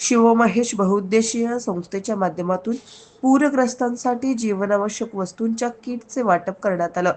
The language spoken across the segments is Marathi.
शिवमहेश बहुउद्देशीय संस्थेच्या माध्यमातून पूरग्रस्तांसाठी जीवनावश्यक वस्तूंच्या किटचे वाटप करण्यात आलं.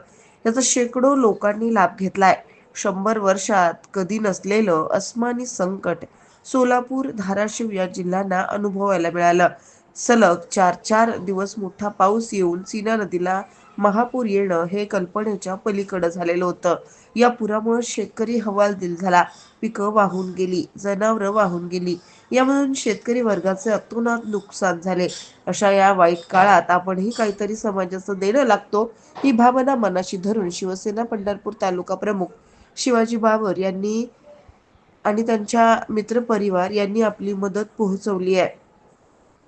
याचा शेकडो लोकांनी लाभ घेतलाय. शंभर वर्षात कधी नसलेलं अस्मानी संकट सोलापूर धाराशिव या जिल्ह्यांना अनुभवायला मिळालं. सलग चार चार दिवस मोठा पाऊस येऊन सीना नदीला महापूर येणं हे कल्पनेच्या पलीकडं झालेलं होतं. या पुरामुळे शेतकरी हवालदिल झाला. पिकं वाहून गेली जनावरं वाहून गेली. यामधून शेतकरी वर्गाचे अतोनात नुकसान झाले. अशा या वाईट काळात आपणही काहीतरी समाजाचं देणं लागतो ही भावना मनाशी धरून शिवसेना पंढरपूर तालुका प्रमुख शिवाजी बाबर यांनी आणि त्यांच्या मित्रपरिवार यांनी आपली मदत पोहोचवली आहे.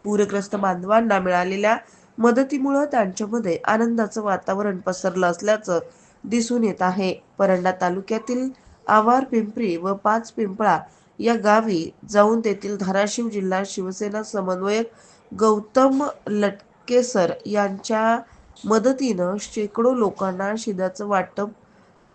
पूरग्रस्त बांधवांना मिळालेल्या मदतीमुळे त्यांच्यामध्ये आनंदाचं वातावरण पसरलं असल्याचं दिसून येत आहे. परंडा तालुक्यातील आवार पिंपरी व पाच पिंपळा या गावी जाऊन तेथील धाराशिव जिल्हा शिवसेना समन्वयक गौतम लटकेसर यांच्या मदतीनं शेकडो लोकांना शिदाचं वाटप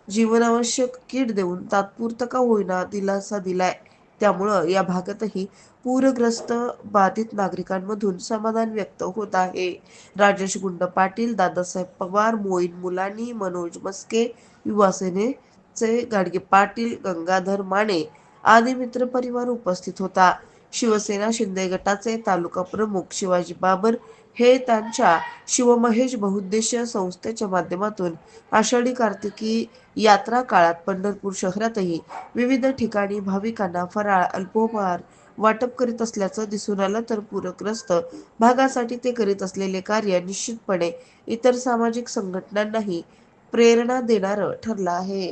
जीवनावश्यक किट देऊन तात्पुरतं का होईना दिलासा दिलाय. त्यामुळं या भागातही पूरग्रस्त बाधित नागरिकांमधून समाधान व्यक्त होत आहे. राजेश गुंड पाटील दादासाहेब पवार मोईन मुलानी मनोज मस्के युवासेनेचे गाडगे पाटील गंगाधर माने आदी मित्र परिवार उपस्थित होता. शिवसेना शिंदे गटाचे तालुका प्रमुख शिवाजी बाबर हे त्यांच्या शिवमहेश बहुउद्देशीय संस्थेच्या माध्यमातून आषाढी कार्तिकी यात्रा काळात पंढरपूर शहरातही विविध ठिकाणी भाविकांना फराळ अल्पोपहार वाटप करीत असल्याचं दिसून आलं. तर पूरग्रस्त भागासाठी ते करीत असलेले कार्य निश्चितपणे इतर सामाजिक संघटनांनाही प्रेरणा देणारं ठरलं आहे.